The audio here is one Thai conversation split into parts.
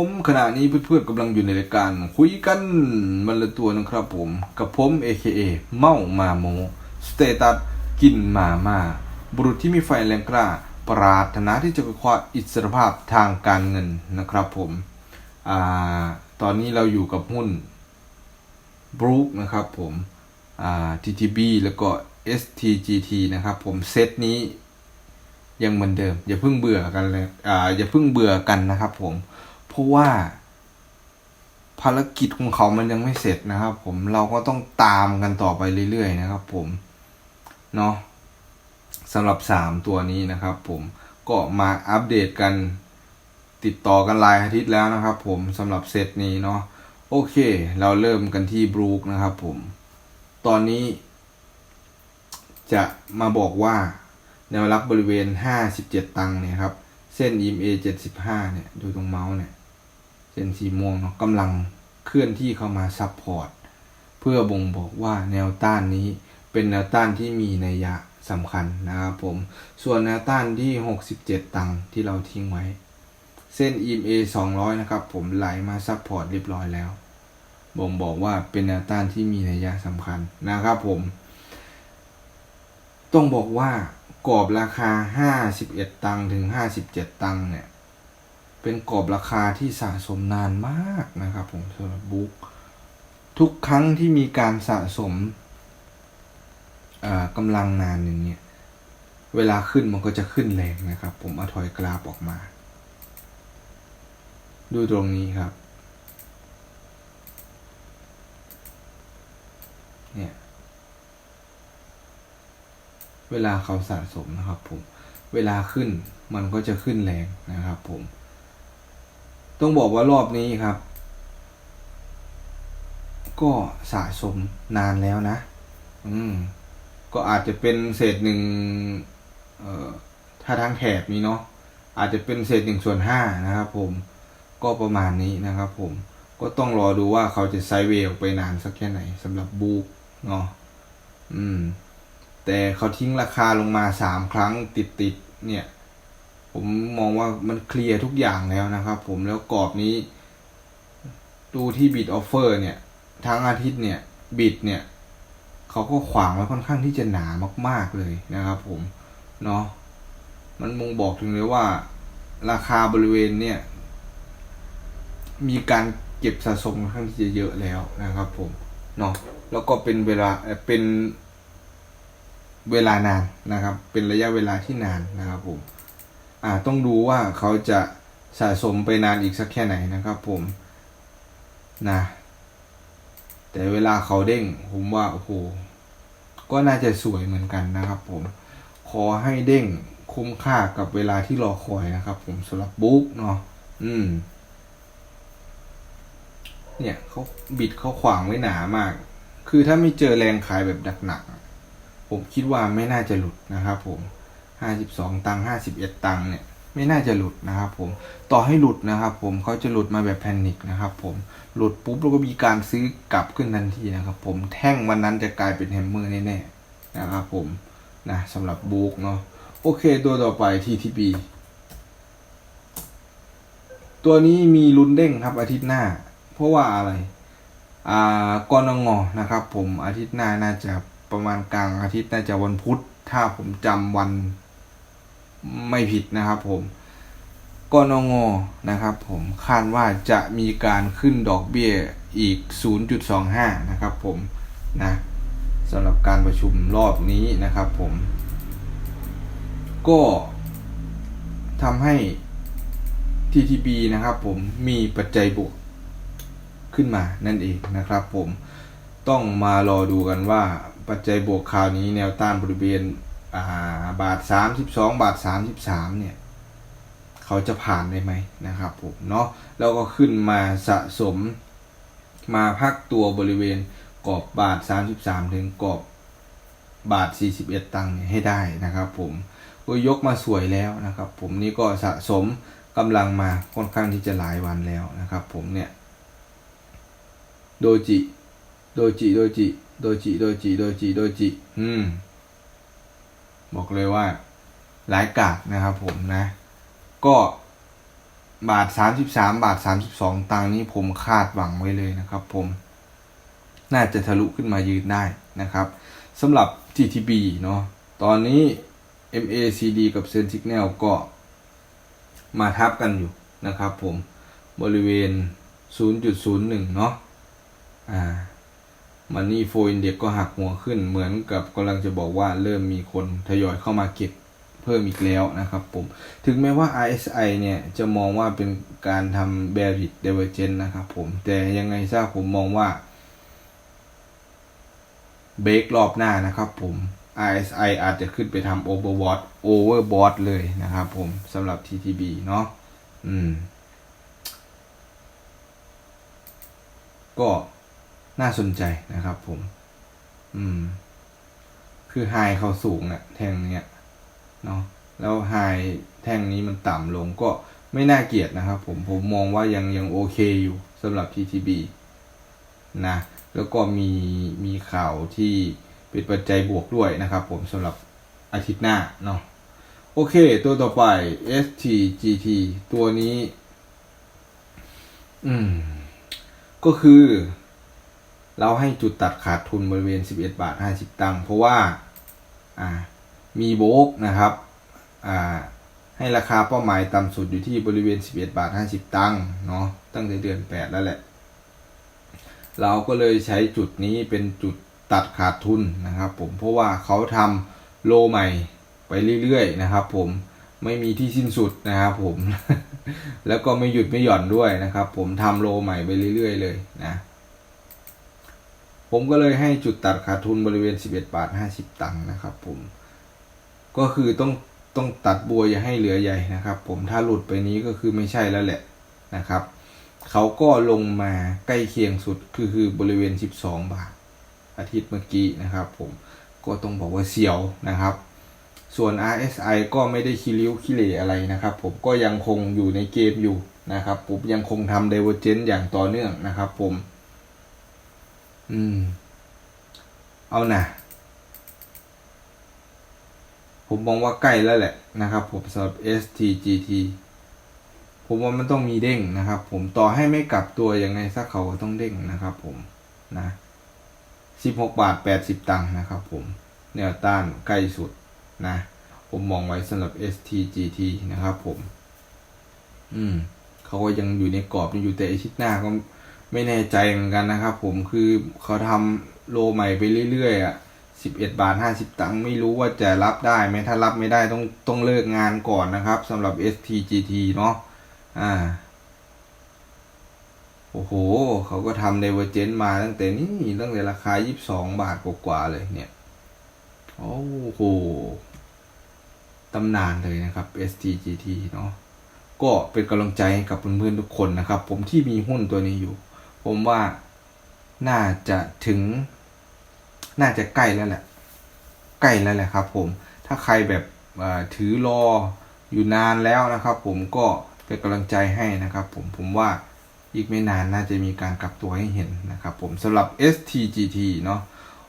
ผมขณะนี้เพื่อนๆกำลังอยู่ในรายการคุยกันมันละตัวนะครับผมกับผม AKA เมามาโมสเตตัสกินมามาบุรุษที่มีไฟแรงกล้า ปรารถนาที่จะคว้าอิสรภาพทางการเงินนะครับผมอ่าตอนนี้เราอยู่กับหุ้นบรูคนะครับผมอ่า TTB แล้วก็ STGT นะครับผมเซตนี้ยังเหมือนเดิม อย่าเพิ่งเบื่อกันเลยอ่าอย่าเพิ่งเบื่อกันนะครับผม ราะว่าภารกิจของเขามันยังไม่เสร็จนะครับ ผมเราก็ต้องตามกันต่อไปเรื่อยๆนะครับ ผมเนาะสำหรับสามตัวนี้นะครับ ผมก็มาอัปเดตกันติดต่อกันหลายอาทิตย์แล้วนะครับ ผมสำหรับเซตนี้เนาะโอเค เราเริ่มกันที่บรูคนะครับ ผม ตอนนี้ จะมาบอกว่าแนวรับ บริเวณ 57 ตังค์เนี่ยครับ เส้น EMA 75 เนี่ย ดูตรงเมาส์เนี่ย เส้นสีม่วงเนาะกำลังเคลื่อนที่เข้ามาซับพอร์ตเพื่อบ่งบอกว่าแนวต้านนี้เป็นแนวต้านที่มีนัยยะสำคัญนะครับผม ส่วนแนวต้านที่ 67 ตังค์ที่เราทิ้งไว้ เส้น EMA 200 นะครับผมไหลมาซับพอร์ตเรียบร้อยแล้ว บ่งบอกว่าเป็นแนวต้านที่มีนัยยะสำคัญนะครับผม ต้องบอกว่ากรอบราคา 51 ตังค์ถึง 57 ตังค์เนี่ย เป็นกรอบราคาที่สะสมนานมากนะครับผมสำหรับบุ๊กทุกครั้งที่มีการสะสมอ่ากำลังนานอย่างเงี้ยเวลาขึ้นมันก็จะขึ้นแรงนะครับ ผมเอาถอยกราฟออกมา ดูตรงนี้ครับเนี่ยเวลาเขาสะสมนะครับผม เวลาขึ้นมันก็จะขึ้นแรงนะครับผม ต้องบอกว่ารอบนี้ครับ ก็สะสมนานแล้วนะ อืม ก็อาจจะเป็นเศษหนึ่งถ้าทางแถบนี้เนาะอาจจะเป็นเศษหนึ่งส่วนห้านะครับผมก็ประมาณนี้นะครับผมก็ต้องรอดูว่าเขาจะไซเวย์ออกไปนานสักแค่ไหนสำหรับบูกเนาะอืม แต่เขาทิ้งราคาลงมาสามครั้งติดติดๆเนี่ย ผมมองว่ามันเคลียร์ทุกอย่างแล้วนะครับผมแล้วกรอบนี้ ดูที่บิดออฟเฟอร์เนี่ย ทั้งอาทิตย์เนี่ยบิดเนี่ยเขาก็ขวางไว้ค่อนข้างที่จะหนามาก ๆเลยนะครับผมเนาะมันมงบอกถึงเลยว่า ราคาบริเวณเนี่ย มีการเก็บสะสมค่อนข้างที่จะเยอะแล้วนะครับผมเนาะแล้วก็เป็นเวลาเป็นเวลานานนะครับ เป็นระยะเวลาที่นานนะครับผม ต้องดูว่าเขาจะสะสมไปนานอีกสักแค่ไหนนะครับผมนะแต่เวลาเขาเด้งผมว่าโอ้โหก็น่าจะสวยเหมือนกันนะครับผมขอให้เด้งคุ้มค่ากับเวลาที่รอคอยนะครับ ผมสำหรับบุ๊กเนาะอืม เนี่ยเขาบิดเขาขวางไว้หนามาก คือถ้าไม่เจอแรงขายแบบหนักๆผมคิดว่าไม่น่าจะหลุดนะครับผม ห้าสิบสองตังค์ห้าสิบเอ็ดตังค์เนี่ยไม่น่าจะหลุดนะครับผมต่อให้หลุดนะครับผมเขาจะหลุดมาแบบแพนิคนะครับผมหลุดปุ๊บแล้วก็มีการซื้อกลับขึ้นทันทีนะครับผมแท่งวันนั้นจะกลายเป็นแฮมเมอร์แน่ๆนะครับผมนะสำหรับบุ๊กเนาะโอเคตัวต่อไป TTB ตัวนี้มีลุ้นเด้งครับอาทิตย์หน้า เพราะว่าอะไรอ่ากนงนะครับผมอาทิตย์หน้าน่าจะประมาณกลางอาทิตย์น่าจะวันพุธ ถ้าผมจำวัน ไม่ผิดนะครับผมกนงนะครับผมคาดว่าจะมีการขึ้นดอกเบี้ยอีก 0.25 นะครับผมนะสำหรับการประชุมรอบนี้นะครับผม ก็ทำให้ TTB นะครับผมมีปัจจัยบวกขึ้นมานั่นเองนะครับผมต้องมารอดูกันว่าปัจจัยบวกคราวนี้แนวต้านบริเวณ อ่าบาท32บาท33เนี่ย เขาจะผ่านได้ไหมนะครับผมเนาะแล้วก็ขึ้นมาสะสมมาพักตัวบริเวณกรอบบาท33 ถึงกรอบบาท 41 ตังค์ให้ได้นะครับผมก็ยกมาสวยแล้วนะครับ ผมนี่ก็สะสมกำลังมาค่อนข้างที่จะหลายวันแล้วนะครับ ผมเนี่ยโดจิโดจิโดจิโดจิโดจิโดจิโดจิอืม บอกเลยว่าหลายกาดนะครับผมนะ ก็บาท33บาท32ตังนี้ผมคาดหวังไว้เลยนะครับผม น่าจะทะลุขึ้นมายืนได้นะครับสำหรับ TTB เนาะตอนนี้ MACD กับ Sen Signal ก็มาทับกันอยู่นะครับผมบริเวณ 0.01 เนาะอ่า มันนี่โฟอินเด็กก็หักหัวขึ้น เหมือนกับกำลังจะบอกว่าเริ่มมีคนทยอยเข้ามาเก็บเพิ่มอีกแล้วนะครับผม ถึงแม้ว่า RSI เนี่ยจะมองว่าเป็นการทำ bearish divergence นะครับผม แต่ยังไงซะผมมองว่าเบรกรอบหน้านะครับผม RSI อาจจะขึ้นไปทำ overbought overbought เลยนะครับผมสำหรับ TTB เนาะอืม ก็ น่าสนใจนะครับผม อืม คือไฮเขาสูงอะแท่งเนี้ยเนาะแล้วไฮแท่งนี้มันต่ำลงก็ไม่น่าเกลียดนะครับ ผมผมมองว่ายังยังโอเคอยู่สำหรับ TTB นะแล้วก็มีมีข่าวที่เป็นปัจจัยบวกด้วยนะครับ ผมสำหรับอาทิตย์หน้าเนาะโอเค ตัวต่อไป STGT ตัวนี้ อืม ก็คือ เราให้จุดตัดขาดทุนบริเวณ 11 บาท 50 ตังค์เพราะว่าามีโบกนะครับให้ราคาเป้าหมายต่ำสุดอยู่ที่บริเวณ 11 บาท 50 ตังค์เนาะตั้งแต่เดือน 8 แล้วแหละ เราก็เลยใช้จุดนี้เป็นจุดตัดขาดทุนนะครับผมเพราะว่าเขาทำโลใหม่ไปเรื่อยๆนะครับผมไม่มีที่สิ้นสุดนะครับผม แล้วก็ไม่หยุดไม่หย่อนด้วยนะครับผมทำโลใหม่ไปเรื่อยๆเลยนะ ผมก็เลยให้จุดตัดขาดทุนบริเวณ 11 บาท 50 ตังค์นะครับ ผม ก็คือต้องต้องตัดบัวอย่าให้เหลือใหญ่นะครับ ผมถ้าหลุดไปนี้ก็คือไม่ใช่แล้วแหละนะครับ เขาก็ลงมาใกล้เคียงสุดคือคือบริเวณ 12 บาท อาทิตย์เมื่อกี้นะครับ ผมก็ต้องบอกว่าเสียวนะครับ ส่วน RSI ก็ไม่ได้คิริ้วคิเลอะไรนะครับ ผมก็ยังคงอยู่ในเกมอยู่นะครับผมยังคงทำ d i v e r g e n c อย่างต่อเนื่องนะครับ ผม อืม เอานะผมมองว่าใกล้แล้วแหละนะครับ ผมสำหรับ STGT ผมว่ามันต้องมีเด้งนะครับ ผมต่อให้ไม่กลับตัวยังไงสักเขาก็ต้องเด้งนะครับ ผมนะ16บาท80ตังค์นะครับ ผมแนวต้านใกล้สุดนะ ผมมองไว้สำหรับ STGT นะครับ ผม อืมเขาก็ยังอยู่ในกรอบยังอยู่แต่อาทิตย์หน้าก็ ไม่แน่ใจเหมือนกันนะครับ ผมคือเขาทำโลใหม่ไปเรื่อยๆอะ11บเอ็ดบาท50ตังค์ไม่รู้ว่าจะรับได้ไหมถ้ารับไม่ได้ต้องต้องเลิกงานก่อนนะครับสำหรับ STGT เนาะอ่า โอ้โห เขาก็ทำ d i v e r g e n c e มาตั้งแต่นี่ตั้งแต่ราคา22บาทกว่าๆเลยเนี่ย โอ้โหตำนานเลยนะครับ STGT เนาะก็เป็นกำลังใจให้กับเพื่อนๆทุกคนนะครับ ผมที่มีหุ้นตัวนี้อยู่ ผมว่าน่าจะถึง น่าจะใกล้แล้วแหละ ใกล้แล้วแหละครับผมถ้าใครแบบถือรออยู่นานแล้วนะครับ ผมก็เป็นกำลังใจให้นะครับ ผมผมว่าอีกไม่นานน่าจะมีการกลับตัวให้เห็นนะครับ ผมสำหรับ STGT เนาะ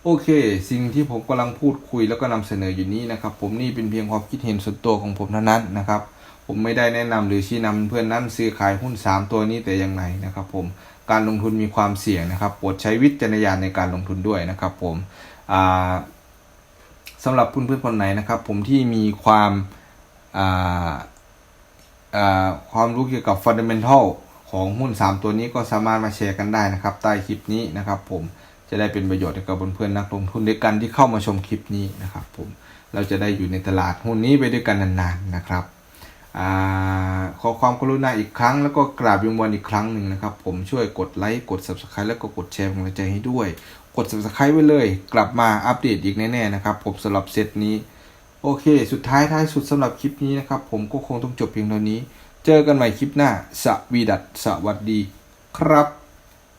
โอเค สิ่งที่ผมกำลังพูดคุยแล้วก็นำเสนออยู่นี้นะครับ ผมนี่เป็นเพียงความคิดเห็นส่วนตัวของผมเท่านั้นนะครับ ผมไม่ได้แนะนำหรือชี้นำเพื่อนนั้นซื้อขายหุ้น 3 ตัวนี้แต่อย่างไรนะครับ ผม การลงทุนมีความเสี่ยงนะครับโปรดใช้วิจารณญาณในการลงทุนด้วยนะครับ ผมสำหรับเพื่อนๆคนไหนนะครับ ผมที่มีความความรู้เกี่ยวกับ fundamental ของหุ้น 3 ตัวนี้ก็สามารถมาแชร์กันได้นะครับ ใต้คลิปนี้นะครับ ผมจะได้เป็นประโยชน์กับเพื่อนๆนักลงทุนด้วยกันที่เข้ามาชมคลิปนี้นะครับ ผมเราจะได้อยู่ในตลาดหุ้นนี้ไปด้วยกันนานๆนะครับ ขอความกรุณาอีกครั้งแล้วก็กราบยงวันอีกครั้งหนึ่งนะครับ ผมช่วยกดไลค์กด subscribe แล้วก็กดแชร์กำลังใจให้ด้วย กด subscribe ไว้เลย กลับมาอัปเดตอีกแน่ๆนะครับ ผมสำหรับเซตนี้ โอเค สุดท้ายท้ายสุดสำหรับคลิปนี้นะครับ ผมก็คงต้องจบเพียงเท่านี้ เจอกันใหม่คลิปหน้าสวีดัตสวัสดี ครับ